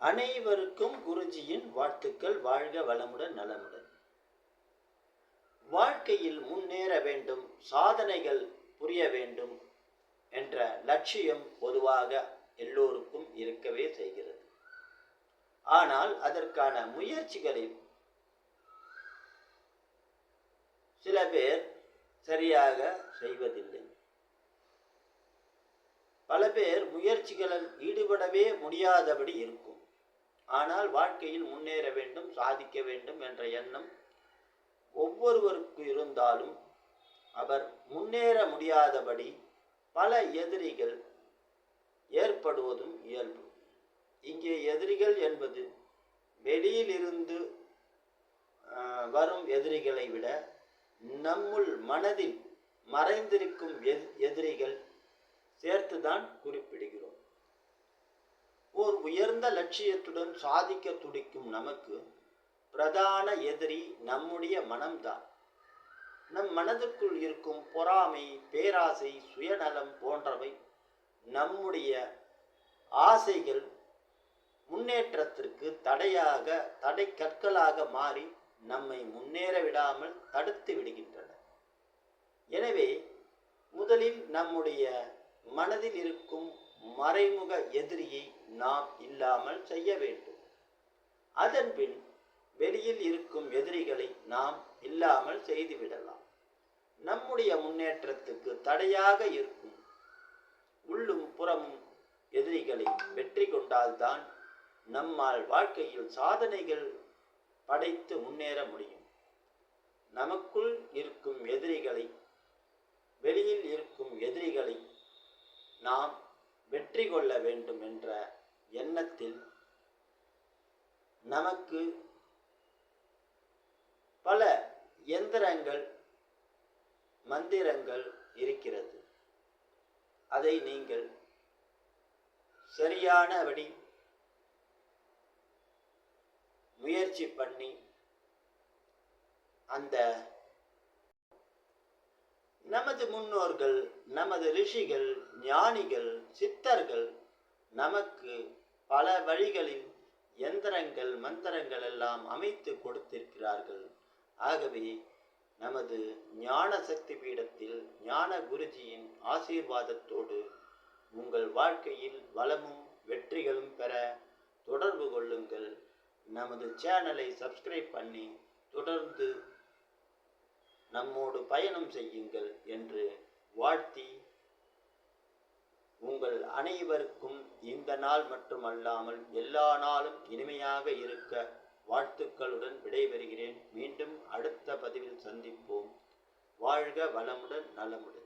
அனைவருக்கும் குருஜியின் வாழ்த்துக்கள். வாழ்க வளமுடன் நலமுடன். வாழ்க்கையில் முன்னேற வேண்டும் சாதனைகள் புரிய வேண்டும் என்ற லட்சியம் பொதுவாக எல்லோருக்கும் இருக்கவே செய்கிறது. ஆனால் அதற்கான முயற்சிகளில் சில பேர் சரியாக செய்வதில்லை. பல பேர் முயற்சிகளில் ஈடுபடவே முடியாதபடி இருக்கும். ஆனால் வாழ்க்கையில் முன்னேற வேண்டும் சாதிக்க வேண்டும் என்ற எண்ணம் ஒவ்வொருவருக்கு இருந்தாலும் அவர் முன்னேற முடியாதபடி பல எதிரிகள் ஏற்படுவதும் இயல்பு. இங்கே எதிரிகள் என்பது வெளியிலிருந்து வரும் எதிரிகளை விட நம்முள் மனதில் மறைந்திருக்கும் எதிரிகள் சேர்த்துதான் குறிப்பிடுகிறோம். உயர்ந்த லட்சியத்துடன் சாதிக்க துடிக்கும் நமக்கு பிரதான எதிரி நம்முடைய மனம்தான். நம் மனதுக்குள் இருக்கும் பொறாமை பேராசை சுயநலம் போன்றவை நம்முடைய ஆசைகள் முன்னேற்றத்திற்கு தடையாக தடை கற்களாக மாறி நம்மை முன்னேற விடாமல் தடுத்து விடுகின்றன. எனவே முதலில் நம்முடைய மனதில் இருக்கும் மறைமுக எதிரியை நாம் இல்லாமல் செய்ய வேண்டும். அதன்பின் வெளியில் இருக்கும் எதிரிகளை நாம் இல்லாமல் செய்துவிடலாம் நம்முடைய முன்னேற்றத்துக்கு தடையாக இருக்கும் உள்ளும் புறமும் எதிரிகளை வெற்றி கொண்டால்தான் நம்மால் வாழ்க்கையில் சாதனைகள் படைத்து முன்னேற முடியும். நமக்குள் இருக்கும் எதிரிகளை வெளியில் இருக்கும் எதிரிகளை நாம் வெற்றி கொள்ள வேண்டும் என்ற நமக்கு பல எந்திரங்கள் மந்திரங்கள் இருக்கிறது. அதை நீங்கள் சரியானபடி முயற்சி பண்ணி அந்த நமது முன்னோர்கள் நமது ரிஷிகள் ஞானிகள் சித்தர்கள் நமக்கு பல வழிகளில் எந்திரங்கள் மந்திரங்கள் எல்லாம் அமைத்து கொடுத்திருக்கிறார்கள். ஆகவே நமது ஞான சக்தி பீடத்தில் ஞான குருஜியின் ஆசீர்வாதத்தோடு உங்கள் வாழ்க்கையில் வளமும் வெற்றிகளும் பெற தொடர்பு கொள்ளுங்கள். நமது சேனலை சப்ஸ்கிரைப் பண்ணி தொடர்ந்து நம்மோடு பயணம் செய்யுங்கள் என்று வாழ்த்தி உங்கள் அனைவருக்கும் இந்த நாள் மட்டுமல்லாமல் எல்லா நாளும் இனிமையாக இருக்க வாழ்த்துக்களுடன் விடைபெறுகிறேன். மீண்டும் அடுத்த பதிவில் சந்திப்போம். வாழ்க வளமுடன் நலமுடன்.